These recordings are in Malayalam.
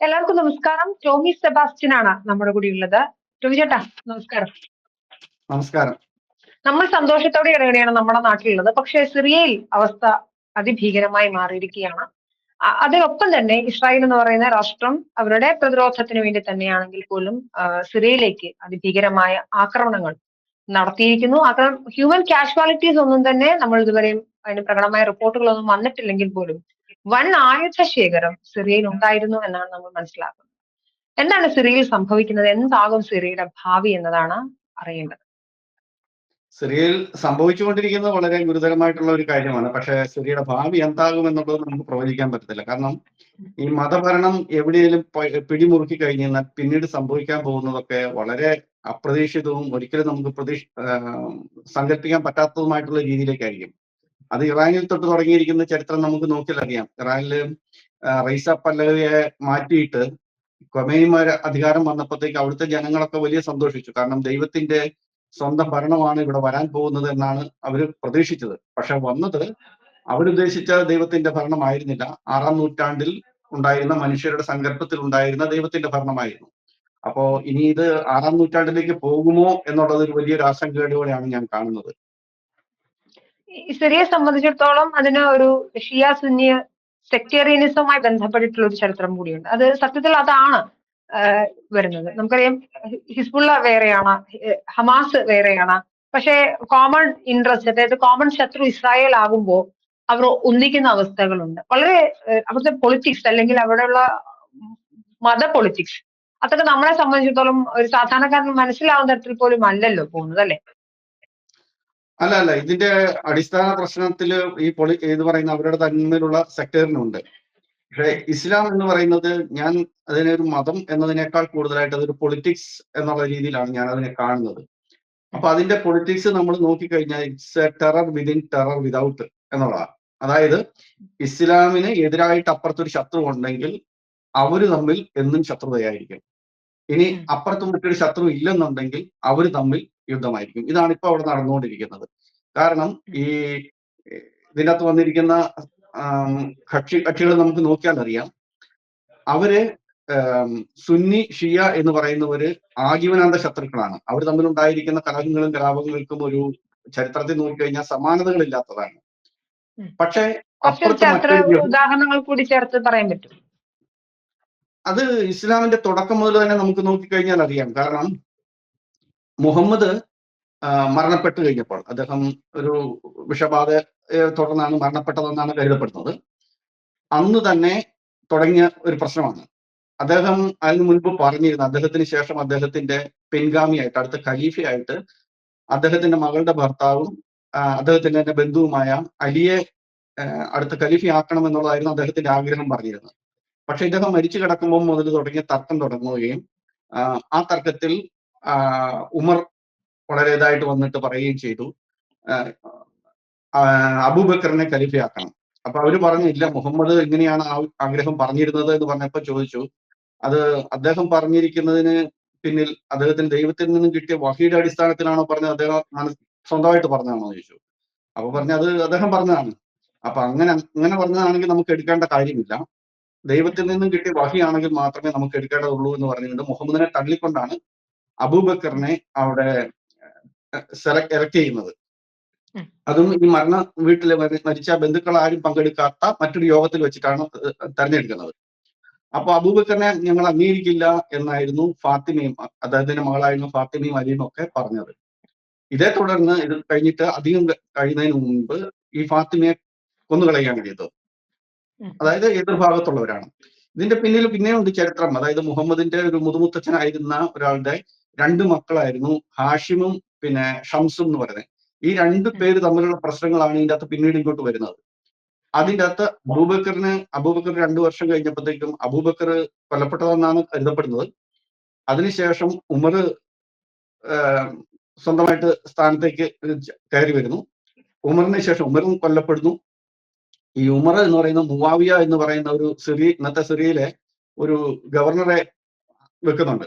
എല്ലാവർക്കും നമസ്കാരം. ടോമി സെബാസ്റ്റ്യൻ ആണ് നമ്മുടെ കൂടെ ഉള്ളത്. ടോമി ചേട്ടാ നമസ്കാരം. നമസ്കാരം. നമ്മൾ സന്തോഷത്തോടെ ഇടപെടെയാണ് നമ്മുടെ നാട്ടിലുള്ളത്. പക്ഷേ സിറിയയിൽ അവസ്ഥ അതിഭീകരമായി മാറിയിരിക്കുകയാണ്. അതിനൊപ്പം തന്നെ ഇസ്രായേൽ എന്ന് പറയുന്ന രാഷ്ട്രം അവരുടെ പ്രതിരോധത്തിന് വേണ്ടി തന്നെയാണെങ്കിൽ പോലും സിറിയയിലേക്ക് അതിഭീകരമായ ആക്രമണങ്ങൾ നടത്തിയിരിക്കുന്നു. ആക്രമണം ഹ്യൂമൻ കാഷ്വാലിറ്റീസ് ഒന്നും തന്നെ നമ്മൾ ഇതുവരെയും അതിന് പ്രകടമായ റിപ്പോർട്ടുകളൊന്നും വന്നിട്ടില്ലെങ്കിൽ പോലും വൻ ആയുധ ശേഖരം സിറിയയിൽ ഉണ്ടായിരുന്നു എന്നാണ് നമ്മൾ മനസ്സിലാക്കുന്നത്. എന്താണ് സിറിയയിൽ സംഭവിക്കുന്നത്? എന്താകും സിറിയയുടെ ഭാവി എന്നതാണ് അറിയേണ്ടത്. സിറിയയിൽ സംഭവിച്ചുകൊണ്ടിരിക്കുന്നത് വളരെ ഗുരുതരമായിട്ടുള്ള ഒരു കാര്യമാണ്. പക്ഷേ സിറിയയുടെ ഭാവി എന്താകും എന്നുള്ളത് നമുക്ക് പ്രവചിക്കാൻ പറ്റത്തില്ല. കാരണം ഈ മതഭരണം എവിടെയെങ്കിലും പിടിമുറുക്കി കഴിഞ്ഞാൽ പിന്നീട് സംഭവിക്കാൻ പോകുന്നതൊക്കെ വളരെ അപ്രതീക്ഷിതവും ഒരിക്കലും നമുക്ക് പ്രതീക്ഷ സങ്കല്പിക്കാൻ പറ്റാത്തതുമായിട്ടുള്ള രീതിയിലേക്കായിരിക്കും. അത് ഇറാനിൽ തൊട്ട് തുടങ്ങിയിരിക്കുന്ന ചരിത്രം നമുക്ക് നോക്കിയാൽ അറിയാം ഇറാനിൽ റൈസ പല്ലവിയെ മാറ്റിയിട്ട് കൊമേനിമാര് അധികാരം വന്നപ്പോഴത്തേക്ക് അവിടുത്തെ ജനങ്ങളൊക്കെ വലിയ സന്തോഷിച്ചു. കാരണം ദൈവത്തിന്റെ സ്വന്തം ഭരണമാണ് ഇവിടെ വരാൻ പോകുന്നത് എന്നാണ് അവർ പ്രതീക്ഷിച്ചത്. പക്ഷെ വന്നത് അവരുദ്ദേശിച്ച ദൈവത്തിന്റെ ഭരണമായിരുന്നില്ല. ആറാം നൂറ്റാണ്ടിൽ ഉണ്ടായിരുന്ന മനുഷ്യരുടെ സങ്കല്പത്തിൽ ഉണ്ടായിരുന്ന ദൈവത്തിന്റെ ഭരണമായിരുന്നു. അപ്പോ ഇനി ഇത് ആറാം നൂറ്റാണ്ടിലേക്ക് പോകുമോ എന്നുള്ളത് ഒരു വലിയൊരു ആശങ്കയോടെയാണ് ഞാൻ കാണുന്നത്. സിറിയയെ സംബന്ധിച്ചിടത്തോളം അതിന് ഒരു ഷിയ സുന്നിയ സെക്ടേറിയനിസവുമായി ബന്ധപ്പെട്ടിട്ടുള്ള ഒരു ചരിത്രം കൂടിയുണ്ട്. അത് സത്യത്തിൽ അതാണ് വരുന്നത്. നമുക്കറിയാം ഹിസ്ബുള്ള വേറെയാണ് ഹമാസ് വേറെയാണ്. പക്ഷേ കോമൺ ഇൻട്രസ്റ്റ് അതായത് കോമൺ ശത്രു ഇസ്രായേൽ ആകുമ്പോൾ അവർ ഒന്നിക്കുന്ന അവസ്ഥകളുണ്ട്. വളരെ അവിടുത്തെ പൊളിറ്റിക്സ് അല്ലെങ്കിൽ അവിടെയുള്ള മത പൊളിറ്റിക്സ് അതൊക്കെ നമ്മളെ സംബന്ധിച്ചിടത്തോളം ഒരു സാധാരണക്കാരന് മനസ്സിലാവുന്ന തരത്തിൽ പോലും അല്ലല്ലോ പോകുന്നത് അല്ലെ? അല്ല അല്ല ഇതിന്റെ അടിസ്ഥാന പ്രശ്നത്തിൽ ഈ പൊളി ഇത് പറയുന്ന അവരുടെ തന്നിലുള്ള സെക്ടറിനുണ്ട്. പക്ഷേ ഇസ്ലാം എന്ന് പറയുന്നത് ഞാൻ അതിനെ ഒരു മതം എന്നതിനേക്കാൾ കൂടുതലായിട്ട് അതൊരു പൊളിറ്റിക്സ് എന്നുള്ള രീതിയിലാണ് ഞാൻ അതിനെ കാണുന്നത്. അപ്പൊ അതിന്റെ പൊളിറ്റിക്സ് നമ്മൾ നോക്കിക്കഴിഞ്ഞാൽ it's a terror within terror without എന്നുള്ളതാണ്. അതായത് ഇസ്ലാമിന് എതിരായിട്ട് അപ്പുറത്തൊരു ശത്രു ഉണ്ടെങ്കിൽ അവർ തമ്മിൽ എന്നും ശത്രുതയായിരിക്കും. ഇനി അപ്പുറത്ത് മറ്റൊരു ശത്രു ഇല്ലെന്നുണ്ടെങ്കിൽ അവർ തമ്മിൽ യുദ്ധമായിരിക്കും. ഇതാണ് ഇപ്പൊ അവിടെ നടന്നുകൊണ്ടിരിക്കുന്നത്. കാരണം ഈ ഇതിനകത്ത് വന്നിരിക്കുന്ന കക്ഷി കക്ഷികൾ നമുക്ക് നോക്കിയാൽ അറിയാം. അവർ സുന്നി ഷിയ എന്ന് പറയുന്നവര് ആജീവനാന്ത ശത്രുക്കളാണ്. അവർ തമ്മിലുണ്ടായിരിക്കുന്ന കലഹങ്ങളും കലാപങ്ങൾക്കും ഒരു ചരിത്രത്തിൽ നോക്കിക്കഴിഞ്ഞാൽ സമാനതകളില്ലാത്തതാണ്. പക്ഷേ ഉദാഹരണങ്ങൾ കൂടി ചേർത്ത് പറയാൻ പറ്റും. അത് ഇസ്ലാമിന്റെ തുടക്കം മുതൽ തന്നെ നമുക്ക് നോക്കിക്കഴിഞ്ഞാൽ അറിയാം. കാരണം മുഹമ്മദ് മരണപ്പെട്ടു കഴിഞ്ഞപ്പോൾ അദ്ദേഹം ഒരു വിഷബാധയെ തുടർന്നാണ് മരണപ്പെട്ടതെന്നാണ് കരുതപ്പെടുന്നത്. അന്ന് തന്നെ തുടങ്ങിയ ഒരു പ്രശ്നമാണ്. അദ്ദേഹം അതിന് മുൻപ് പറഞ്ഞിരുന്നു അദ്ദേഹത്തിന് ശേഷം അദ്ദേഹത്തിന്റെ പിൻഗാമിയായിട്ട് അടുത്ത ഖലീഫയായിട്ട് അദ്ദേഹത്തിന്റെ മകളുടെ ഭർത്താവും അദ്ദേഹത്തിന്റെ തന്നെ ബന്ധുവുമായ അലിയെ അടുത്ത ഖലീഫയാക്കണം എന്നുള്ളതായിരുന്നു അദ്ദേഹത്തിന്റെ ആഗ്രഹം പറഞ്ഞിരുന്നത്. പക്ഷെ ഇദ്ദേഹം മരിച്ചു കിടക്കുമ്പോൾ മുതൽ തുടങ്ങിയ തർക്കം തുടങ്ങുകയും ആ, തർക്കത്തിൽ ഉമർ വളരെ ഇതായിട്ട് വന്നിട്ട് പറയുകയും ചെയ്തു. അബൂബക്കറിനെ കലിഫയാക്കണം അപ്പൊ അവർ പറഞ്ഞു ഇല്ല മുഹമ്മദ് എങ്ങനെയാണ് ആ- ആഗ്രഹം പറഞ്ഞിരുന്നത് എന്ന് പറഞ്ഞപ്പോ ചോദിച്ചു. അത് അദ്ദേഹം പറഞ്ഞിരിക്കുന്നതിന് പിന്നിൽ അദ്ദേഹത്തിന് ദൈവത്തിൽ നിന്നും കിട്ടിയ വഹിയുടെ അടിസ്ഥാനത്തിലാണോ പറഞ്ഞത്? അദ്ദേഹം സ്വന്തമായിട്ട് പറഞ്ഞതാണോ ചോദിച്ചു. അപ്പൊ പറഞ്ഞ അത് അദ്ദേഹം പറഞ്ഞതാണ്. അപ്പൊ അങ്ങനെ അങ്ങനെ പറഞ്ഞതാണെങ്കിൽ നമുക്ക് എടുക്കേണ്ട കാര്യമില്ല. ദൈവത്തിൽ നിന്നും കിട്ടിയ വഹിയാണെങ്കിൽ മാത്രമേ നമുക്ക് എടുക്കേണ്ടതുള്ളൂ എന്ന് പറഞ്ഞുകൊണ്ട് മുഹമ്മദിനെ തള്ളിക്കൊണ്ടാണ് അബൂബക്കറിനെ അവിടെ സെലക്ട് എലക്ട് ചെയ്യുന്നത്. അതും ഈ മരണ വീട്ടിൽ മരിച്ച ബന്ധുക്കൾ ആരും പങ്കെടുക്കാത്ത മറ്റൊരു യോഗത്തിൽ വെച്ചിട്ടാണ് തെരഞ്ഞെടുക്കുന്നത്. അപ്പൊ അബൂബക്കറിനെ ഞങ്ങൾ അംഗീകരിക്കില്ല എന്നായിരുന്നു ഫാത്തിമയും അദ്ദേഹത്തിന്റെ മകളായിരുന്നു ഫാത്തിമയും അലിയും ഒക്കെ പറഞ്ഞത്. ഇതേ തുടർന്ന് ഇത് കഴിഞ്ഞിട്ട് അധികം കഴിയുന്നതിന് മുമ്പ് ഈ ഫാത്തിമയെ കൊന്നുകളയാൻ ചെയ്തത്. ഉം. അതായത് എതിർഭാഗത്തുള്ളവരാണ്. ഇതിന്റെ പിന്നിൽ പിന്നെയും ഉണ്ട് ചരിത്രം. അതായത് മുഹമ്മദിന്റെ ഒരു മുതുമുത്തച്ഛനായിരുന്ന ഒരാളുടെ രണ്ട് മക്കളായിരുന്നു ഹാഷിമും പിന്നെ ഷംസും എന്ന് പറയുന്നത്. ഈ രണ്ട് പേര് തമ്മിലുള്ള പ്രശ്നങ്ങളാണ് ഇതിന്റെ അകത്ത് പിന്നീട് ഇങ്ങോട്ട് വരുന്നത്. അതിന്റെ അകത്ത് അബൂബക്കറിന് അബൂബക്കർ രണ്ടു വർഷം കഴിഞ്ഞപ്പോഴത്തേക്കും അബൂബക്കർ കൊല്ലപ്പെട്ടതെന്നാണ് കരുതപ്പെടുന്നത്. അതിനുശേഷം ഉമർ സ്വന്തമായിട്ട് സ്ഥാനത്തേക്ക് കയറി വരുന്നു. ഉമറിന് ശേഷം ഉമറും കൊല്ലപ്പെടുന്നു. ഈ ഉമർ എന്ന് പറയുന്ന മുവാവിയ എന്ന് പറയുന്ന ഒരു സിറി ഇന്നത്തെ സിറിയയിലെ ഒരു ഗവർണറെ വെക്കുന്നുണ്ട്.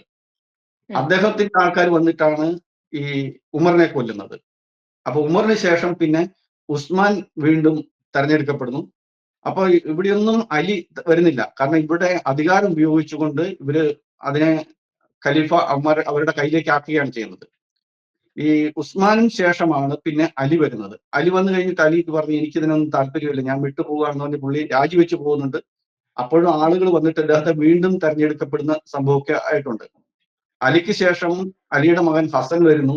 അദ്ദേഹത്തിന്റെ ആൾക്കാർ വന്നിട്ടാണ് ഈ ഉമറിനെ കൊല്ലുന്നത്. അപ്പൊ ഉമറിന് ശേഷം പിന്നെ ഉസ്മാൻ വീണ്ടും തെരഞ്ഞെടുക്കപ്പെടുന്നു. അപ്പൊ ഇവിടെയൊന്നും അലി വരുന്നില്ല. കാരണം ഇവിടെ അധികാരം ഉപയോഗിച്ചുകൊണ്ട് ഇവർ അതിനെ ഖലീഫ അവന്മാർ അവരുടെ കയ്യിലേക്ക് ആക്കുകയാണ് ചെയ്യുന്നത്. ഈ ഉസ്മാനും ശേഷമാണ് പിന്നെ അലി വരുന്നത്. അലി വന്നു കഴിഞ്ഞിട്ട് അലിക്ക് പറഞ്ഞു എനിക്ക് ഇതിനൊന്നും താല്പര്യമില്ല. ഞാൻ വിട്ടുപോകുകയാണെന്ന് പറഞ്ഞ് പുള്ളി രാജിവെച്ച് പോകുന്നുണ്ട്. അപ്പോഴും ആളുകൾ വന്നിട്ട് അദ്ദേഹത്തെ വീണ്ടും തെരഞ്ഞെടുക്കപ്പെടുന്ന സംഭവമൊക്കെ ആയിട്ടുണ്ട്. അലിക്ക് ശേഷം അലിയുടെ മകൻ ഹസൻ വരുന്നു.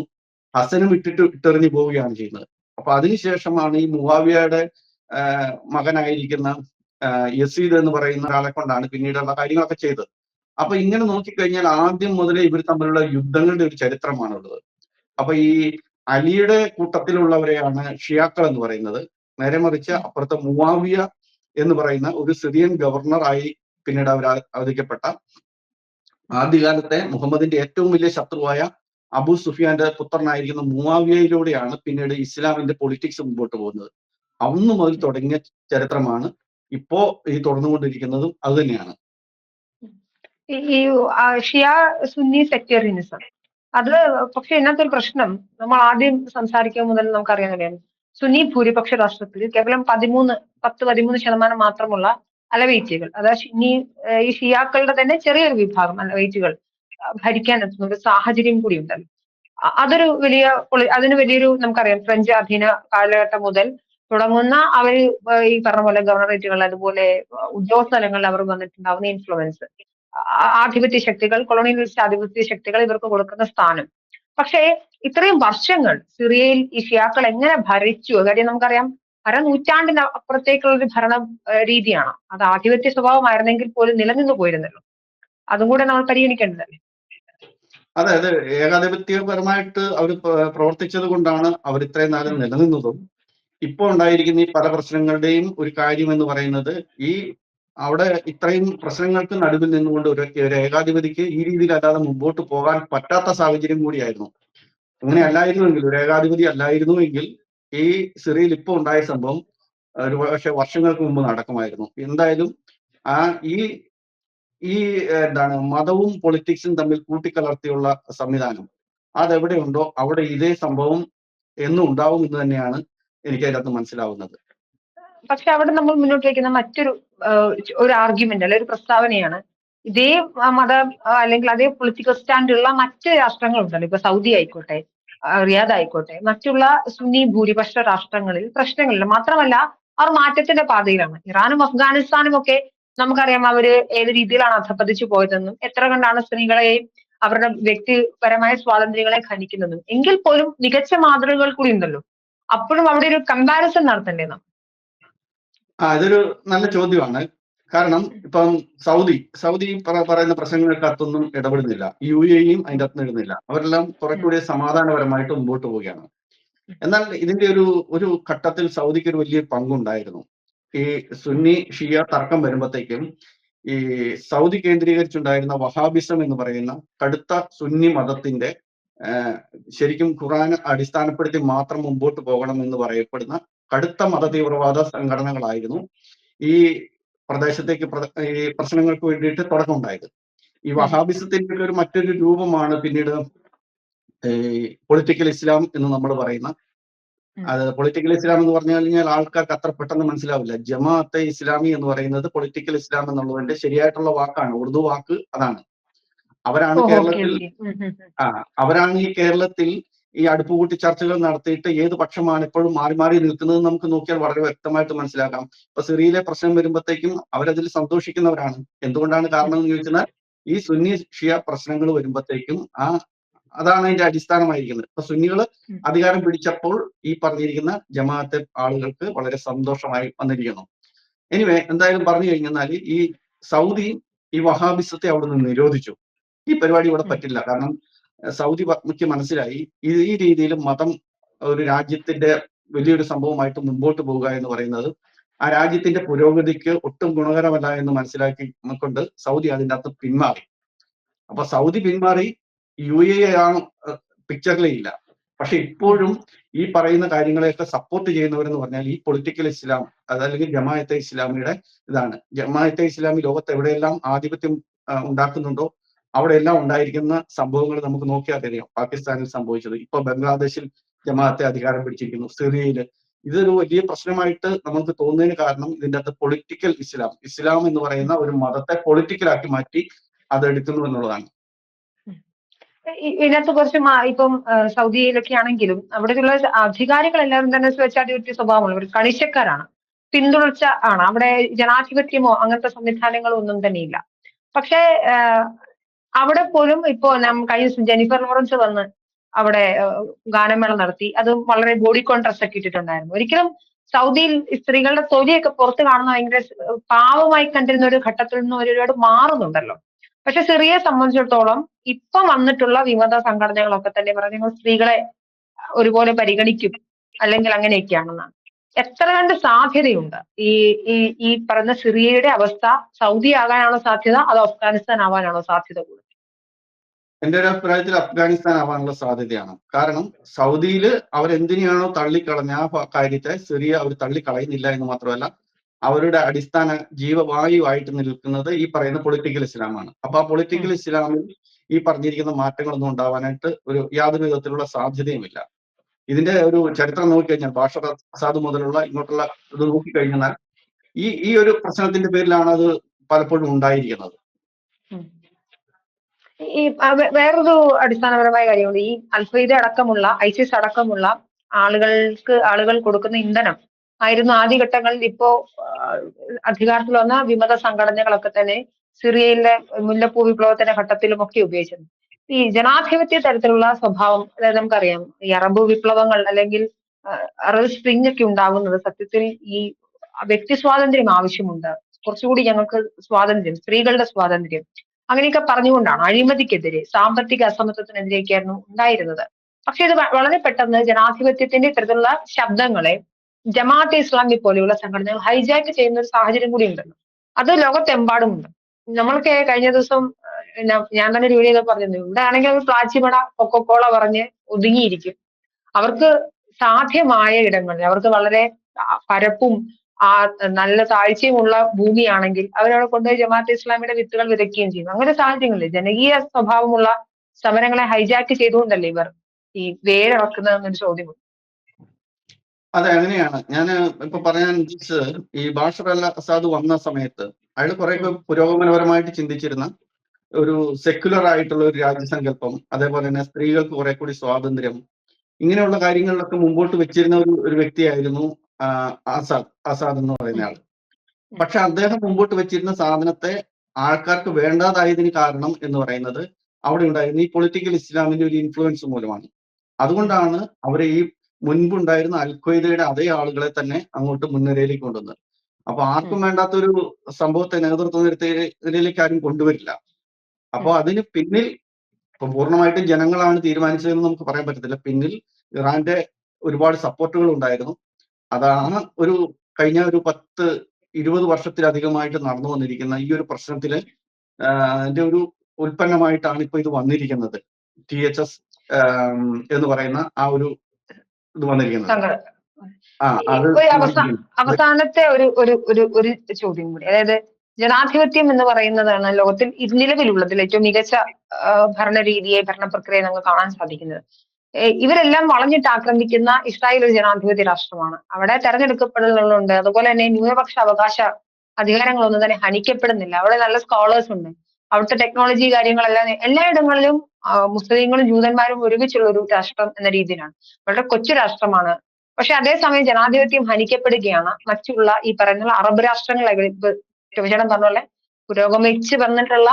ഹസനും ഇട്ടിട്ട് ഇട്ടെറിഞ്ഞു പോവുകയാണ് ചെയ്യുന്നത്. അപ്പൊ അതിനുശേഷമാണ് ഈ മുവാവിയയുടെ മകനായിരിക്കുന്ന യസീദ് എന്ന് പറയുന്ന ഒരാളെ കൊണ്ടാണ് പിന്നീടുള്ള കാര്യങ്ങളൊക്കെ ചെയ്തത്. അപ്പൊ ഇങ്ങനെ നോക്കിക്കഴിഞ്ഞാൽ ആദ്യം മുതലേ ഇവർ തമ്മിലുള്ള യുദ്ധങ്ങളുടെ ഒരു ചരിത്രമാണുള്ളത്. അപ്പൊ ഈ അലിയുടെ കൂട്ടത്തിലുള്ളവരെയാണ് ഷിയാക്കൾ എന്ന് പറയുന്നത്. നേരെ മറിച്ച് അപ്പുറത്തെ മുവാവിയ എന്ന് പറയുന്ന ഒരു സിറിയൻ ഗവർണറായി പിന്നീട് അവർ അവതരിക്കപ്പെട്ട ആദ്യകാലത്തെ മുഹമ്മദിന്റെ ഏറ്റവും വലിയ ശത്രുവായ അബു സുഫിയാന്റെ പുത്രനായിരിക്കുന്ന മുവാവിയയിലൂടെയാണ് പിന്നീട് ഇസ്ലാമിന്റെ പൊളിറ്റിക്സ് മുമ്പോട്ട് പോകുന്നത്. അന്ന് മുതൽ തുടങ്ങിയ ചരിത്രമാണ് ഇപ്പോ ഈ തുടർന്നുകൊണ്ടിരിക്കുന്നതും അത് തന്നെയാണ്. ഈ സുന്നി അത് പക്ഷെ ഇതിനകത്തൊരു പ്രശ്നം. നമ്മൾ ആദ്യം സംസാരിക്കുക മുതൽ നമുക്കറിയാൻ കഴിയാം സുന്നി ഭൂരിപക്ഷ രാഷ്ട്രത്തിൽ കേവലം പതിമൂന്ന് പത്ത് പതിമൂന്ന് ശതമാനം മാത്രമുള്ള അലവൈറ്റുകൾ അതായത് ഇനി ഈ ഷിയാക്കളുടെ തന്നെ ചെറിയൊരു വിഭാഗം അലവൈറ്റുകൾ ഭരിക്കാൻ എത്തുന്ന ഒരു സാഹചര്യം കൂടി ഉണ്ടല്ലോ. അതൊരു വലിയ അതിന് വലിയൊരു നമുക്കറിയാം ഫ്രഞ്ച് അധീന കാലഘട്ടം മുതൽ തുടങ്ങുന്ന അവർ ഈ പറഞ്ഞ പോലെ ഗവർണറേറ്റുകൾ അതുപോലെ ഉദ്യോഗ തലങ്ങളിൽ അവർ വന്നിട്ടുണ്ടാവുന്ന ഇൻഫ്ലുവൻസ് ആധിപത്യ ശക്തികൾ കൊളോണിയലിസ്റ്റ് ആധിപത്യ ശക്തികൾ ഇവർക്ക് കൊടുക്കുന്ന സ്ഥാനം. പക്ഷേ ഇത്രയും വർഷങ്ങൾ സിറിയയിൽ ഈ ഷിയാക്കൾ എങ്ങനെ ഭരിച്ചു? കാര്യം നമുക്കറിയാം അരനൂറ്റാണ്ടിന് അപ്പുറത്തേക്കുള്ള ഒരു ഭരണ രീതിയാണ്. അത് ആധിപത്യ സ്വഭാവമായിരുന്നെങ്കിൽ പോലും നിലനിന്നു പോയിരുന്നല്ലോ. അതും കൂടെ നമ്മൾ പരിഗണിക്കേണ്ടതല്ലേ? അതായത് ഏകാധിപത്യപരമായിട്ട് അവർ പ്രവർത്തിച്ചത് കൊണ്ടാണ് അവർ ഇത്രയും നാളും നിലനിന്നതും. ഇപ്പോൾ ഉണ്ടായിരിക്കുന്ന ഈ പല പ്രശ്നങ്ങളുടെയും ഒരു കാര്യം എന്ന് പറയുന്നത് ഈ അവിടെ ഇത്രയും പ്രശ്നങ്ങൾക്ക് നടുവിൽ നിന്നുകൊണ്ട് ഒരു ഒരു ഏകാധിപതിക്ക് ഈ രീതിയിൽ അല്ലാതെ മുമ്പോട്ട് പോകാൻ പറ്റാത്ത സാഹചര്യം കൂടിയായിരുന്നു. അങ്ങനെ അല്ലായിരുന്നുവെങ്കിൽ ഒരു ഏകാധിപതി അല്ലായിരുന്നുവെങ്കിൽ ഈ സിറിയയിൽ ഇപ്പോൾ ഉണ്ടായ സംഭവം ഒരു പക്ഷെ വർഷങ്ങൾക്ക് മുമ്പ് നടക്കുമായിരുന്നു. എന്തായാലും ആ ഈ ഈ എന്താണ് മതവും പൊളിറ്റിക്സും തമ്മിൽ കൂട്ടിക്കലർത്തിയുള്ള സംവിധാനം അതെവിടെയുണ്ടോ അവിടെ ഇതേ സംഭവം എന്നും ഉണ്ടാവും എന്ന് തന്നെയാണ് എനിക്ക് അതിനകത്ത് മനസ്സിലാവുന്നത്. പക്ഷെ അവിടെ നമ്മൾ മുന്നോട്ട് വയ്ക്കുന്ന മറ്റൊരു ഒരു ആർഗ്യുമെന്റ് അല്ലെ ഒരു പ്രസ്താവനയാണ്. ഇതേ മത അല്ലെങ്കിൽ അതേ പൊളിറ്റിക്കൽ സ്റ്റാൻഡ് ഉള്ള മറ്റ് രാഷ്ട്രങ്ങളുണ്ടല്ലോ ഇപ്പൊ സൗദി ആയിക്കോട്ടെ ആ, റിയാദ് ആയിക്കോട്ടെ മറ്റുള്ള സുന്നി ഭൂരിപക്ഷ രാഷ്ട്രങ്ങളിൽ പ്രശ്നങ്ങളില്ല. മാത്രമല്ല അവർ മാറ്റത്തിന്റെ പാതയിലാണ്. ഇറാനും അഫ്ഗാനിസ്ഥാനും ഒക്കെ നമുക്കറിയാം അവർ ഏത് രീതിയിലാണ് അധപ്പതിച്ചു പോയതെന്നും എത്ര കണ്ടാണ് സ്ത്രീകളെയും അവരുടെ വ്യക്തിപരമായ സ്വാതന്ത്ര്യങ്ങളെ ഖനിക്കുന്നതും. എങ്കിൽ പോലും മികച്ച മാതൃകകൾ കൂടി ഉണ്ടല്ലോ. അപ്പോഴും അവിടെ ഒരു കമ്പാരിസൺ നടത്തണ്ടേ നാം? ആ ഇതൊരു നല്ല ചോദ്യമാണ്. കാരണം ഇപ്പം സൗദി സൗദി പറ- പറയുന്ന പ്രശ്നങ്ങൾക്കകത്തൊന്നും ഇടപെടുന്നില്ല. യു എയും അതിന്റെ അകത്ത് ഇടുന്നില്ല. അവരെല്ലാം കുറച്ചുകൂടി സമാധാനപരമായിട്ട് മുമ്പോട്ട് പോവുകയാണ്. എന്നാൽ ഇതിന്റെ ഒരു ഒരു ഘട്ടത്തിൽ സൗദിക്ക് ഒരു വലിയ പങ്കുണ്ടായിരുന്നു. ഈ സുന്നി ഷിയ തർക്കം വരുമ്പോഴത്തേക്കും ഈ സൗദി കേന്ദ്രീകരിച്ചുണ്ടായിരുന്ന വഹാബിസം എന്ന് പറയുന്ന കടുത്ത സുന്നി മതത്തിന്റെ ശരിക്കും ഖുറാൻ അടിസ്ഥാനപ്പെടുത്തി മാത്രം മുമ്പോട്ട് പോകണം എന്ന് പറയപ്പെടുന്ന കടുത്ത മത തീവ്രവാദ സംഘടനകളായിരുന്നു ഈ പ്രദേശത്തേക്ക് ഈ പ്രശ്നങ്ങൾക്ക് വേണ്ടിയിട്ട് തുടക്കമുണ്ടായത് ഈ വഹാബിസത്തിന്റെ ഒരു മറ്റൊരു രൂപമാണ് പിന്നീട് പൊളിറ്റിക്കൽ ഇസ്ലാം എന്ന് നമ്മൾ പറയുന്ന. അത് പൊളിറ്റിക്കൽ ഇസ്ലാം എന്ന് പറഞ്ഞു കഴിഞ്ഞാൽ ആൾക്കാർക്ക് അത്ര പെട്ടെന്ന് മനസ്സിലാവില്ല. ജമാഅത്തെ ഇസ്ലാമി എന്ന് പറയുന്നത് പൊളിറ്റിക്കൽ ഇസ്ലാം എന്നുള്ളതിന്റെ ശരിയായിട്ടുള്ള വാക്കാണ്. ഉറുദു വാക്ക് അതാണ്. അവരാണ് കേരളത്തിൽ. ആ അവരാണ് ഈ കേരളത്തിൽ ഈ അടുപ്പുകൂട്ടി ചർച്ചകൾ നടത്തിയിട്ട് ഏത് പക്ഷമാണ് ഇപ്പോഴും മാറി മാറി നിൽക്കുന്നത് നമുക്ക് നോക്കിയാൽ വളരെ വ്യക്തമായിട്ട് മനസ്സിലാക്കാം. ഇപ്പൊ സിറിയയിലെ പ്രശ്നം വരുമ്പോഴത്തേക്കും അവരതിൽ സന്തോഷിക്കുന്നവരാണ്. എന്തുകൊണ്ടാണ് കാരണം എന്ന് ചോദിച്ചാൽ ഈ സുന്നി ഷിയ പ്രശ്നങ്ങൾ വരുമ്പോഴത്തേക്കും ആ അതാണ് അതിന്റെ അടിസ്ഥാനമായിരിക്കുന്നത്. ഇപ്പൊ സുന്നികൾ അധികാരം പിടിച്ചപ്പോൾ ഈ പറഞ്ഞിരിക്കുന്ന ജമാഅത്തെ ആളുകൾക്ക് വളരെ സന്തോഷമായി വന്നിരിക്കുന്നു. എനിവേ എന്തായാലും പറഞ്ഞു കഴിഞ്ഞാൽ ഈ സൗദി ഈ വഹാബിസത്തെ അവിടെ നിന്ന് നിരോധിച്ചു. ഈ പരിപാടി ഇവിടെ പറ്റില്ല. കാരണം സൗദി പത്മയ്ക്ക് മനസ്സിലായി. ഈ രീതിയിൽ മതം ഒരു രാജ്യത്തിന്റെ വലിയൊരു സംഭവമായിട്ട് മുമ്പോട്ട് പോവുക എന്ന് പറയുന്നത് ആ രാജ്യത്തിന്റെ പുരോഗതിക്ക് ഒട്ടും ഗുണകരമല്ല എന്ന് മനസ്സിലാക്കി കൊണ്ട് സൗദി അതിന്റെ അകത്ത് പിന്മാറി. അപ്പൊ സൗദി പിന്മാറി യു എ ആണ് പിക്ചറിലേ ഇല്ല. പക്ഷെ ഇപ്പോഴും ഈ പറയുന്ന കാര്യങ്ങളെയൊക്കെ സപ്പോർട്ട് ചെയ്യുന്നവരെന്ന് പറഞ്ഞാൽ ഈ പൊളിറ്റിക്കൽ ഇസ്ലാം അതല്ലെങ്കിൽ ജമായത്തെ ഇസ്ലാമിയുടെ ഇതാണ്. ജമായത്തെ ഇസ്ലാമി ലോകത്ത് എവിടെയെല്ലാം ആധിപത്യം ആ, ഉണ്ടാക്കുന്നുണ്ടോ അവിടെയെല്ലാം ഉണ്ടായിരിക്കുന്ന സംഭവങ്ങൾ നമുക്ക് നോക്കിയാൽ അറിയാം. പാകിസ്ഥാനിൽ സംഭവിച്ചത്. ഇപ്പൊ ബംഗ്ലാദേശിൽ ജമാഅത്തെ അധികാരം പിടിച്ചിരിക്കുന്നു. സിറിയയിൽ. ഇതൊരു വലിയ പ്രശ്നമായിട്ട് നമുക്ക് തോന്നുന്നതിന് കാരണം ഇതിന്റെ അകത്ത് പൊളിറ്റിക്കൽ ഇസ്ലാം. ഇസ്ലാം എന്ന് പറയുന്ന ഒരു മതത്തെ പൊളിറ്റിക്കലാക്കി മാറ്റി അതെടുക്കുന്നു എന്നുള്ളതാണ്. ഇതിനകത്ത് കുറച്ച് ഇപ്പം സൗദിയിലൊക്കെ ആണെങ്കിലും അവിടെയുള്ള അധികാരികൾ എല്ലാവരും തന്നെ സ്വഭാവമുള്ള ഒരു കണിശക്കാരാണ്. പിന്തുടർച്ച ആണ്. അവിടെ ജനാധിപത്യമോ അങ്ങനത്തെ സംവിധാനങ്ങളോ ഒന്നും തന്നെ ഇല്ല. പക്ഷേ അവിടെ പോലും ഇപ്പോ കഴിഞ്ഞ ജെനിഫർ ലോറൻസ് വന്ന് അവിടെ ഗാനമേള നടത്തി. അത് വളരെ ബോഡി കോൺട്രസ്റ്റ് ഒക്കെ ഇട്ടിട്ടുണ്ടായിരുന്നു. ഒരിക്കലും സൗദിയിൽ സ്ത്രീകളുടെ തൊലിയൊക്കെ പുറത്ത് കാണുന്ന ഭയങ്കര പാവമായി കണ്ടിരുന്ന ഒരു ഘട്ടത്തിൽ നിന്ന് ഒരു ഒരുപാട് മാറുന്നുണ്ടല്ലോ. പക്ഷെ സിറിയയെ സംബന്ധിച്ചിടത്തോളം ഇപ്പൊ വന്നിട്ടുള്ള വിമത സംഘടനകളൊക്കെ തന്നെ പറഞ്ഞു ഞങ്ങൾ സ്ത്രീകളെ ഒരുപോലെ പരിഗണിക്കും. അല്ലെങ്കിൽ അങ്ങനെയൊക്കെയാണെന്നാണ്. എത്ര കണ്ട് സാധ്യതയുണ്ട്? ഈ ഈ ഈ പറഞ്ഞ സിറിയയുടെ അവസ്ഥ സൗദി ആകാനാണോ സാധ്യത? അതോ അഫ്ഗാനിസ്ഥാൻ ആവാനാണോ സാധ്യത കൂടുതൽ? എന്റെ ഒരു അഭിപ്രായത്തിൽ അഫ്ഗാനിസ്ഥാൻ ആവാനുള്ള സാധ്യതയാണ്. കാരണം സൗദിയിൽ അവരെന്തിനെയാണോ തള്ളിക്കളഞ്ഞ ആ കാര്യത്തെ സിറിയ അവർ തള്ളിക്കളയുന്നില്ല എന്ന് മാത്രമല്ല അവരുടെ അടിസ്ഥാന ജീവവായുവായിട്ട് നിൽക്കുന്നത് ഈ പറയുന്ന പൊളിറ്റിക്കൽ ഇസ്ലാമാണ് അപ്പൊ ആ പൊളിറ്റിക്കൽ ഇസ്ലാമിൽ ഈ പറഞ്ഞിരിക്കുന്ന മാറ്റങ്ങളൊന്നും ഉണ്ടാവാനായിട്ട് ഒരു യാതൊരു വിധത്തിലുള്ള സാധ്യതയുമില്ല. ഇതിന്റെ ഒരു ചരിത്രം നോക്കിക്കഴിഞ്ഞാൽ ഭാഷ പ്രസാദ് മുതലുള്ള ഇങ്ങോട്ടുള്ള ഇത് നോക്കിക്കഴിഞ്ഞാൽ ഈ ഈ ഒരു പ്രശ്നത്തിന്റെ പേരിലാണ് അത് പലപ്പോഴും ഉണ്ടായിരിക്കുന്നത്. ഈ വേറൊരു അടിസ്ഥാനപരമായ കാര്യമുണ്ട്. ഈ അൽഫൈദ അടക്കമുള്ള ഐസിസ് അടക്കമുള്ള ആളുകൾക്ക് ആളുകൾ കൊടുക്കുന്ന ഇന്ധനം ആയിരുന്നു ആദ്യഘട്ടങ്ങളിൽ ഇപ്പോ അധികാരത്തിൽ വന്ന വിമത സംഘടനകളൊക്കെ തന്നെ സിറിയയിലെ മുല്ലപ്പൂ വിപ്ലവത്തിന്റെ ഘട്ടത്തിലും ഒക്കെ ഉപയോഗിച്ചിരുന്നു. ഈ ജനാധിപത്യ തരത്തിലുള്ള സ്വഭാവം അതായത് നമുക്കറിയാം ഈ അറബ് വിപ്ലവങ്ങൾ അല്ലെങ്കിൽ അറബ് സ്പ്രിംഗ് ഒക്കെ ഉണ്ടാകുന്നത് സത്യത്തിൽ ഈ വ്യക്തി സ്വാതന്ത്ര്യം ആവശ്യമുണ്ട്. കുറച്ചുകൂടി ഞങ്ങൾക്ക് സ്വാതന്ത്ര്യം സ്ത്രീകളുടെ സ്വാതന്ത്ര്യം. അങ്ങനെയൊക്കെ പറഞ്ഞുകൊണ്ടാണ് അഴിമതിക്കെതിരെ സാമ്പത്തിക അസമത്വത്തിനെതിരെയൊക്കെയായിരുന്നു ഉണ്ടായിരുന്നത്. പക്ഷെ ഇത് വളരെ പെട്ടെന്ന് ജനാധിപത്യത്തിന്റെ ഇത്തരത്തിലുള്ള ശബ്ദങ്ങളെ ജമാഅത്തെ ഇസ്ലാമി പോലെയുള്ള സംഘടനകൾ ഹൈജാക്ക് ചെയ്യുന്ന ഒരു സാഹചര്യം കൂടി ഉണ്ടല്ലോ. അത് ലോകത്തെമ്പാടുമുണ്ട്. നമ്മൾക്ക് കഴിഞ്ഞ ദിവസം ഞാൻ- തന്നെ ഒരു വീഡിയോ പറഞ്ഞിരുന്നു. ഇവിടെ ആണെങ്കിൽ അവർ പ്ലാച്ചിമട കൊക്കോക്കോള പറഞ്ഞ് ഒതുങ്ങിയിരിക്കും. അവർക്ക് സാധ്യമായ ഇടങ്ങളിൽ അവർക്ക് വളരെ പരപ്പും ആ നല്ല താഴ്ചയുമുള്ള ഭൂമിയാണെങ്കിൽ അവരവിടെ കൊണ്ടുപോയി ജമാഅത്ത് ഇസ്ലാമിയുടെ വിത്തുകൾ വിതയ്ക്കുകയും ചെയ്യും അങ്ങനെ സാഹചര്യങ്ങളിൽ ജനകീയ സ്വഭാവമുള്ള സമരങ്ങളെ ഹൈജാക്ക് ചെയ്തുകൊണ്ടല്ലേ ഇവർ ഈ വേരിറക്കുന്നതെന്നൊരു ചോദ്യമുണ്ട് അതെ അങ്ങനെയാണ്. ഞാൻ ഇപ്പൊ പറയാൻ ഉദ്ദേശിച്ചത് ഈ ബാഷർ അൽ അസാദ് വന്ന സമയത്ത് അയാൾ കുറെ പുരോഗമനപരമായിട്ട് ചിന്തിച്ചിരുന്ന ഒരു സെക്യുലർ ആയിട്ടുള്ള ഒരു രാജ്യസങ്കല്പം അതേപോലെ തന്നെ സ്ത്രീകൾക്ക് കുറെ കൂടി സ്വാതന്ത്ര്യം ഇങ്ങനെയുള്ള കാര്യങ്ങളിലൊക്കെ മുമ്പോട്ട് വെച്ചിരുന്ന ഒരു ഒരു വ്യക്തിയായിരുന്നു ആസാദ് ആസാദ് എന്ന് പറയുന്ന ആൾ പക്ഷെ അദ്ദേഹം മുമ്പോട്ട് വെച്ചിരുന്ന സാധനത്തെ ആൾക്കാർക്ക് വേണ്ടാതായതിന് കാരണം എന്ന് പറയുന്നത് അവിടെ ഉണ്ടായിരുന്ന. ഈ പൊളിറ്റിക്കൽ ഇസ്ലാമിന്റെ ഒരു ഇൻഫ്ലുവൻസ് മൂലമാണ്. അതുകൊണ്ടാണ് അവരെ ഈ മുൻപുണ്ടായിരുന്ന അൽഖ്വയ്ദയുടെ അതേ ആളുകളെ തന്നെ അങ്ങോട്ട് മുൻനിരയിലേക്ക് കൊണ്ടുവന്നത്. അപ്പൊ ആർക്കും വേണ്ടാത്ത ഒരു സംഭവത്തെ നേതൃത്വ നിരത്തിലേക്ക് ആരും കൊണ്ടുവരില്ല. അപ്പൊ അതിന് പിന്നിൽ ഇപ്പൊ പൂർണമായിട്ടും ജനങ്ങളാണ് തീരുമാനിച്ചതെന്ന് നമുക്ക് പറയാൻ പറ്റത്തില്ല. പിന്നിൽ ഇറാന്റെ ഒരുപാട് സപ്പോർട്ടുകൾ ഉണ്ടായിരുന്നു. അതാണ് ഒരു കഴിഞ്ഞ ഒരു പത്ത് ഇരുപത് വർഷത്തിലധികമായിട്ട് നടന്നു വന്നിരിക്കുന്ന ഈ ഒരു പ്രശ്നത്തിൽ അതിന്റെ ഒരു ഉൽപ്പന്നമായിട്ടാണ് ഇപ്പൊ ഇത് വന്നിരിക്കുന്നത്. ടി എച്ച് എസ് എന്ന് പറയുന്ന ആ ഒരു ഇത് വന്നിരിക്കുന്നത്. അവസാനത്തെ ഒരു ഒരു ഒരു ഒരു ചോദ്യം കൂടി. അതായത് ജനാധിപത്യം എന്ന് പറയുന്നതാണ് ലോകത്തിൽ നിലവിലുള്ളതിൽ ഏറ്റവും മികച്ച ഭരണ രീതിയെ ഭരണ പ്രക്രിയയെ നമുക്ക് കാണാൻ സാധിക്കുന്നത്. ഇവരെല്ലാം വളഞ്ഞിട്ട് ആക്രമിക്കുന്ന ഇസ്രായേൽ ഒരു ജനാധിപത്യ രാഷ്ട്രമാണ്. അവിടെ തെരഞ്ഞെടുക്കപ്പെടലുകളുണ്ട് അതുപോലെ തന്നെ ന്യൂനപക്ഷ അവകാശ അധികാരങ്ങളൊന്നും തന്നെ ഹനിക്കപ്പെടുന്നില്ല. അവിടെ നല്ല സ്കോളേഴ്സ് ഉണ്ട്. അവിടുത്തെ ടെക്നോളജി കാര്യങ്ങളെല്ലാം എല്ലായിടങ്ങളിലും മുസ്ലിങ്ങളും ജൂതന്മാരും ഒരുമിച്ചുള്ള ഒരു രാഷ്ട്രം എന്ന രീതിയിലാണ്. വളരെ കൊച്ചു രാഷ്ട്രമാണ്. പക്ഷെ അതേസമയം ജനാധിപത്യം ഹനിക്കപ്പെടുകയാണ്. മറ്റുള്ള ഈ പറയുന്ന അറബ് രാഷ്ട്രങ്ങളെ വിഭജനം പറഞ്ഞ പോലെ പുരോഗമിച്ച് വന്നിട്ടുള്ള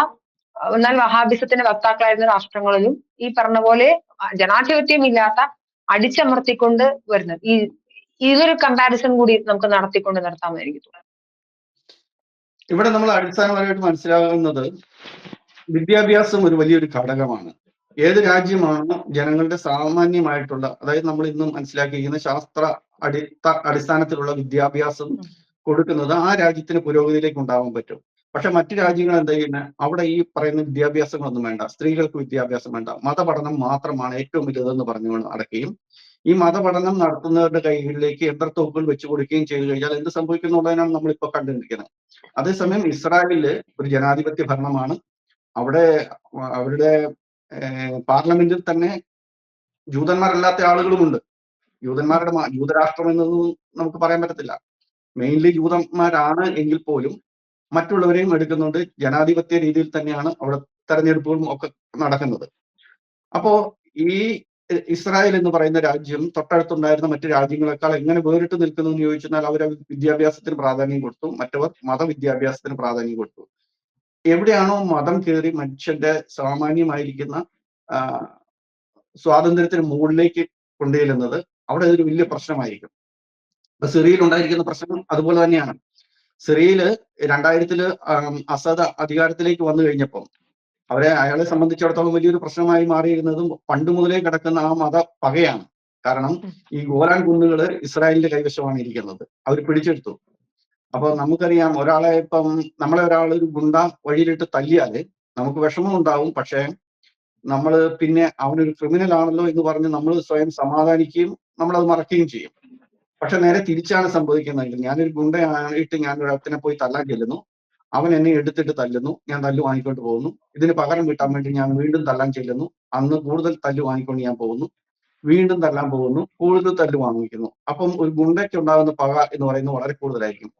എന്നാൽ വഹാബിസത്തിന്റെ വക്താക്കളായിരുന്ന രാഷ്ട്രങ്ങളിലും ഈ പറഞ്ഞ പോലെ ആ, ജനാധിപത്യം ഇല്ലാത്ത അടിച്ചമർത്തിക്കൊണ്ട് വരുന്നത്. ഈ ഇതൊരു കമ്പാരിസൺ കൂടി നമുക്ക് നടത്തിക്കൊണ്ട് നിർത്താമായിരിക്കും തോന്നുന്നു. ഇവിടെ നമ്മൾ അടിസ്ഥാനപരമായിട്ട് മനസ്സിലാകുന്നത് വിദ്യാഭ്യാസം ഒരു വലിയൊരു ഘടകമാണ്. ഏത് രാജ്യമാണ് ജനങ്ങളുടെ സാമാന്യമായിട്ടുള്ള അതായത് നമ്മൾ ഇന്ന് മനസ്സിലാക്കിയിരിക്കുന്ന ശാസ്ത്ര അടിത്ത അടിസ്ഥാനത്തിലുള്ള വിദ്യാഭ്യാസം കൊടുക്കുന്നത് ആ രാജ്യത്തിന് പുരോഗതിയിലേക്ക് ഉണ്ടാവാൻ പറ്റും. പക്ഷെ മറ്റു രാജ്യങ്ങൾ എന്താ ചെയ്യുന്നത് അവിടെ ഈ പറയുന്ന വിദ്യാഭ്യാസങ്ങളൊന്നും വേണ്ട. സ്ത്രീകൾക്ക് വിദ്യാഭ്യാസം വേണ്ട. മതപഠനം മാത്രമാണ് ഏറ്റവും വലുതെന്ന് പറഞ്ഞുകൊണ്ട് നടക്കുകയും ഈ മതപഠനം നടത്തുന്നവരുടെ കൈകളിലേക്ക് യന്ത്രത്തോക്കുകൾ വെച്ചു കൊടുക്കുകയും ചെയ്തു കഴിഞ്ഞാൽ എന്ത് സംഭവിക്കുന്നുള്ളതിനാണ് നമ്മളിപ്പോ കണ്ടുകൊണ്ടിരിക്കുന്നത് അതേസമയം ഇസ്രായേലിൽ ഒരു ജനാധിപത്യ ഭരണമാണ്. അവിടെ അവരുടെ പാർലമെന്റിൽ തന്നെ ജൂതന്മാരല്ലാത്ത ആളുകളുമുണ്ട്. ജൂതന്മാരുടെ ജൂതരാഷ്ട്രം എന്നൊന്നും നമുക്ക് പറയാൻ പറ്റത്തില്ല. മെയിൻലി ജൂതന്മാരാണ് എങ്കിൽ പോലും മറ്റുള്ളവരെയും എടുക്കുന്നുണ്ട്. ജനാധിപത്യ രീതിയിൽ തന്നെയാണ് അവിടെ തെരഞ്ഞെടുപ്പുകളും ഒക്കെ നടക്കുന്നത്. അപ്പോ ഈ ഇസ്രായേൽ എന്ന് പറയുന്ന രാജ്യം തൊട്ടടുത്തുണ്ടായിരുന്ന മറ്റു രാജ്യങ്ങളെക്കാൾ എങ്ങനെ വേറിട്ട് നിൽക്കുന്നു എന്ന് ചോദിച്ചാൽ അവർ വിദ്യാഭ്യാസത്തിന് പ്രാധാന്യം കൊടുത്തു. മറ്റവർ മതവിദ്യാഭ്യാസത്തിന് പ്രാധാന്യം കൊടുത്തു. എവിടെയാണോ മതം കയറി മനുഷ്യന്റെ സാമാന്യമായിരിക്കുന്ന സ്വാതന്ത്ര്യത്തിന് മുകളിലേക്ക് കൊണ്ടുചെല്ലുന്നത് അവിടെ ഒരു വലിയ പ്രശ്നമായിരിക്കും. ഇപ്പൊ സിറിയയിൽ ഉണ്ടായിരിക്കുന്ന പ്രശ്നം അതുപോലെ തന്നെയാണ്. സിറിയയിൽ രണ്ടായിരത്തിൽ അസദ് അധികാരത്തിലേക്ക് വന്നു കഴിഞ്ഞപ്പം അവരെ അയാളെ സംബന്ധിച്ചിടത്തോളം വലിയൊരു പ്രശ്നമായി മാറിയിരുന്നതും പണ്ട് മുതലേ കിടക്കുന്ന ആ മത പകയാണ്. കാരണം ഈ ഗോലാൻ കുന്നുകൾ ഇസ്രായേലിന്റെ കൈവശമാണ് ഇരിക്കുന്നത്. അവർ പിടിച്ചെടുത്തു. അപ്പൊ നമുക്കറിയാം ഒരാളെ ഇപ്പം നമ്മളെ ഒരാൾ ഒരു ഗുണ്ട വഴിയിലിട്ട് തല്ലിയാൽ നമുക്ക് വിഷമം ഉണ്ടാവും. പക്ഷേ നമ്മൾ പിന്നെ അവനൊരു ക്രിമിനൽ ആണല്ലോ എന്ന് പറഞ്ഞ് നമ്മൾ സ്വയം സമാധാനിക്കുകയും നമ്മൾ അത് മറക്കുകയും ചെയ്യും. പക്ഷെ നേരെ തിരിച്ചാണ് സംഭവിക്കുന്നതെങ്കിൽ ഞാനൊരു ഗുണ്ടയായിട്ട് ഞാൻ ഒരാത്തിനെ പോയി തല്ലാൻ ചെല്ലുന്നു. അവൻ എന്നെ എടുത്തിട്ട് തല്ലുന്നു. ഞാൻ തല്ലു വാങ്ങിക്കൊണ്ട് പോകുന്നു. ഇതിന് പകരം കിട്ടാൻ വേണ്ടി ഞാൻ വീണ്ടും തല്ലാൻ ചെല്ലുന്നു. അന്ന് കൂടുതൽ തല്ലു വാങ്ങിക്കൊണ്ട് ഞാൻ പോകുന്നു. വീണ്ടും തല്ലാൻ പോകുന്നു. കൂടുതൽ തല്ലു വാങ്ങിക്കുന്നു. അപ്പം ഒരു ഗുണ്ടയ്ക്ക് ഉണ്ടാകുന്ന പക എന്ന് പറയുന്നത് വളരെ കൂടുതലായിരിക്കും.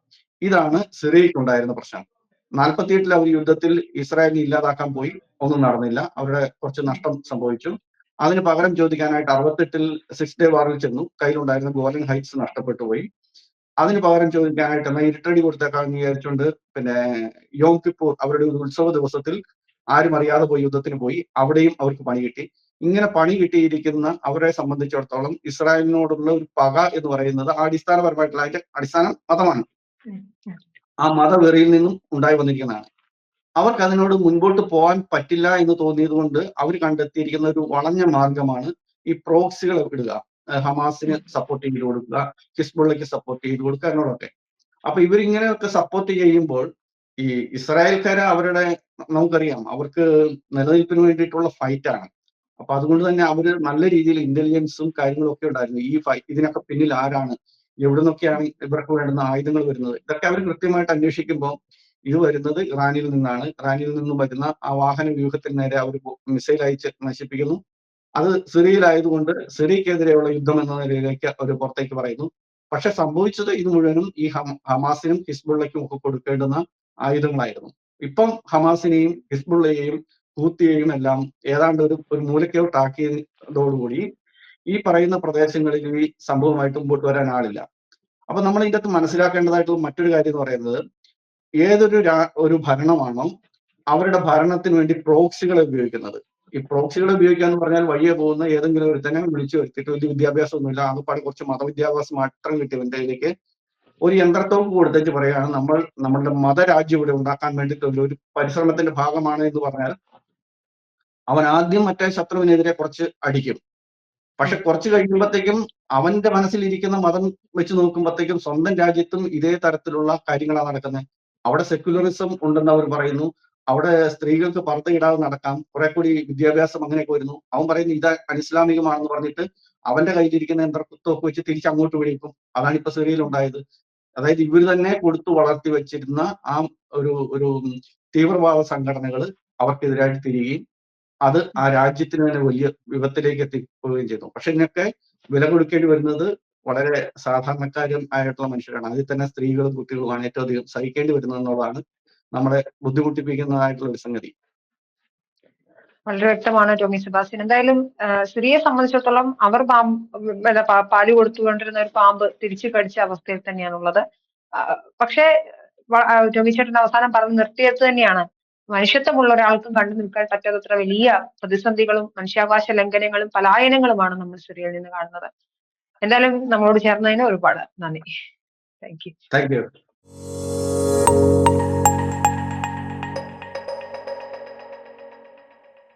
ഇതാണ് സിറിയയ്ക്ക് ഉണ്ടായിരുന്ന പ്രശ്നം. നാൽപ്പത്തിയെട്ടിൽ അവർ യുദ്ധത്തിൽ ഇസ്രായേലിനെ ഇല്ലാതാക്കാൻ പോയി. ഒന്നും നടന്നില്ല. അവരുടെ കുറച്ച് നഷ്ടം സംഭവിച്ചു. അതിന് പകരം ചോദിക്കാനായിട്ട് അറുപത്തെട്ടിൽ സിക്സ് ഡേ വാറിൽ ചെന്നു. കയ്യിലുണ്ടായിരുന്ന ഗോലൻ ഹൈറ്റ്സ് നഷ്ടപ്പെട്ടു പോയി. അതിന് പകരം ചോദിക്കാനായിട്ട് എന്നാൽ ഇരുട്ടടി കൊടുത്തേക്കാന്ന് വിചാരിച്ചുകൊണ്ട് പിന്നെ യോം കിപ്പൂർ അവരുടെ ഒരു ഉത്സവ ദിവസത്തിൽ ആരും അറിയാതെ പോയി യുദ്ധത്തിന് പോയി. അവിടെയും അവർക്ക് പണി കിട്ടി. ഇങ്ങനെ പണി കിട്ടിയിരിക്കുന്ന അവരെ സംബന്ധിച്ചിടത്തോളം ഇസ്രായേലിനോടുള്ള ഒരു പക എന്ന് പറയുന്നത് ആ അടിസ്ഥാനപരമായിട്ടുള്ള അതിന്റെ അടിസ്ഥാനം മതമാണ്. ആ മതവെറിയിൽ നിന്നും ഉണ്ടായി വന്നിരിക്കുന്നതാണ്. അവർക്ക് അതിനോട് മുൻപോട്ട് പോകാൻ പറ്റില്ല എന്ന് തോന്നിയത് കൊണ്ട് അവർ കണ്ടെത്തിയിരിക്കുന്ന ഒരു വളഞ്ഞ മാർഗമാണ് ഈ പ്രോക്സികൾ ഇടുക. ഹമാസിന് സപ്പോർട്ട് ചെയ്ത് കൊടുക്കുക ഹിസ്ബുള്ളയ്ക്ക് സപ്പോർട്ട് ചെയ്ത് കൊടുക്കുക എന്നോടൊക്കെ. അപ്പൊ ഇവരിങ്ങനെയൊക്കെ സപ്പോർട്ട് ചെയ്യുമ്പോൾ ഈ ഇസ്രായേൽക്കാരെ അവരുടെ നമുക്കറിയാം അവർക്ക് നിലനിൽപ്പിന് വേണ്ടിയിട്ടുള്ള ഫൈറ്റാണ് അപ്പൊ അതുകൊണ്ട് തന്നെ അവർ നല്ല രീതിയിൽ ഇന്റലിജൻസും കാര്യങ്ങളും ഒക്കെ ഉണ്ടായിരുന്നു. ഈ ഫൈ ഇതിനൊക്കെ പിന്നിൽ ആരാണ്? എവിടെ നിന്നൊക്കെയാണ് ഇവർക്ക് വേണ്ടുന്ന ആയുധങ്ങൾ വരുന്നത്? ഇതൊക്കെ അവർ കൃത്യമായിട്ട് അന്വേഷിക്കുമ്പോൾ ഇത് വരുന്നത് ഇറാനിൽ നിന്നാണ്. ഇറാനിൽ നിന്നും വരുന്ന ആ വാഹന വ്യൂഹത്തിന് നേരെ അവർ മിസൈൽ അയച്ച് നശിപ്പിക്കുന്നു. അത് സിറിയയിലായതുകൊണ്ട് സിറിയക്കെതിരെയുള്ള യുദ്ധം എന്ന നിലയിലേക്ക് അവർ പുറത്തേക്ക് പറയുന്നു. പക്ഷെ സംഭവിച്ചത് ഇത് മുഴുവനും ഈ ഹമാസിനും ഹിസ്ബുള്ളയ്ക്കും ഒക്കെ കൊടുക്കേണ്ടുന്ന ആയുധങ്ങളായിരുന്നു. ഇപ്പം ഹമാസിനെയും ഹിസ്ബുള്ളയെയും ഹൂത്തിയെയും എല്ലാം ഏതാണ്ട് ഒരു ഒരു മൂലക്കോട്ടാക്കിയതോടുകൂടി ഈ പറയുന്ന പ്രദേശങ്ങളിൽ ഈ സംഭവമായിട്ട് മുമ്പോട്ട് വരാൻ ആളില്ല. അപ്പൊ നമ്മൾ ഇതിന്റെ അകത്ത് മനസ്സിലാക്കേണ്ടതായിട്ടുള്ള മറ്റൊരു കാര്യം എന്ന് പറയുന്നത് ഏതൊരു ഒരു ഭരണമാണോ അവരുടെ ഭരണത്തിന് വേണ്ടി പ്രോക്സികളെ ഉപയോഗിക്കുന്നത്. ഈ പ്രോക്സികളെ ഉപയോഗിക്കുക എന്ന് പറഞ്ഞാൽ വഴിയെ പോകുന്ന ഏതെങ്കിലും ഒരു ഒരുത്തനെ വിളിച്ചു വരുത്തിയിട്ട് വലിയ വിദ്യാഭ്യാസം ഒന്നുമില്ല ആകെപ്പാടെ കുറച്ച് മതവിദ്യാഭ്യാസം മാത്രം കിട്ടിയവന്റെ കയ്യിലേക്ക് ഒരു യന്ത്രത്വം കൊടുത്തേച്ച് പറയുകയാണ് നമ്മൾ നമ്മളുടെ മതരാജ്യം ഇവിടെ ഉണ്ടാക്കാൻ വേണ്ടിയിട്ടുള്ള ഒരു പരിശ്രമത്തിന്റെ ഭാഗമാണ് എന്ന് പറഞ്ഞാൽ അവൻ ആദ്യം മറ്റേ ശത്രുവിനെതിരെ കുറച്ച് അടിക്കും. പക്ഷെ കുറച്ച് കഴിയുമ്പോഴത്തേക്കും അവന്റെ മനസ്സിലിരിക്കുന്ന മതം വെച്ച് നോക്കുമ്പോഴത്തേക്കും സ്വന്തം രാജ്യത്തും ഇതേ തരത്തിലുള്ള കാര്യങ്ങളാണ് നടക്കുന്നത് അവിടെ സെക്യുലറിസം ഉണ്ടെന്ന് അവർ പറയുന്നു. അവിടെ സ്ത്രീകൾക്ക് പർദ്ദയിടാതെ നടക്കാം. കുറെ കൂടി വിദ്യാഭ്യാസം അങ്ങനെയൊക്കെ വരുന്നു. അവൻ പറയുന്നു ഇത് അനിസ്ലാമികമാണെന്ന് പറഞ്ഞിട്ട് അവന്റെ കയ്യിലിരിക്കുന്ന യന്ത്രത്തൊക്കെ വെച്ച് തിരിച്ച് അങ്ങോട്ട് വിളിക്കും. അതാണ് ഇപ്പൊ സിറിയയിൽ ഉണ്ടായത് അതായത് ഇവർ തന്നെ കൊടുത്തു വളർത്തി വെച്ചിരുന്ന ആ ഒരു ഒരു തീവ്രവാദ സംഘടനകൾ അവർക്കെതിരായിട്ട് തിരികുകയും അത് ആ രാജ്യത്തിന് തന്നെ വലിയ വിപത്തിലേക്ക് എത്തിപ്പോവുകയും ചെയ്തു. പക്ഷെ ഇതിനൊക്കെ വില കൊടുക്കേണ്ടി വരുന്നത് വളരെ സാധാരണക്കാരും ആയിട്ടുള്ള മനുഷ്യരാണ്. അതിൽ തന്നെ സ്ത്രീകളും കുട്ടികളുമാണ് ഏറ്റവും അധികം സഹിക്കേണ്ടി വരുന്നത് എന്നുള്ളതാണ് നമ്മളെ ബുദ്ധിമുട്ടിപ്പിക്കുന്നതായിട്ടുള്ള ഒരു സംഗതി. വളരെ വ്യക്തമാണ് ടോമി സുഭാസിൻ എന്തായാലും സ്ത്രീയെ സംബന്ധിച്ചിടത്തോളം അവർ പാമ്പ് പാൽ കൊടുത്തുകൊണ്ടിരുന്ന ഒരു പാമ്പ് തിരിച്ചു കടിച്ച അവസ്ഥയിൽ തന്നെയാണുള്ളത്. പക്ഷേ ടോമി ചേട്ടൻ അവസാനം പറഞ്ഞു നിർത്തിയത് തന്നെയാണ്. മനുഷ്യത്വമുള്ള ഒരാൾക്കും കണ്ടു നിൽക്കാൻ പറ്റാത്തത്ര വലിയ പ്രതിസന്ധികളും മനുഷ്യാവകാശ ലംഘനങ്ങളും പലായനങ്ങളുമാണ് നമ്മൾ സിറിയയിൽ നിന്ന് കാണുന്നത്. എന്തായാലും നമ്മളോട് ചേർന്നതിന് ഒരുപാട് നന്ദി. Thank you thank you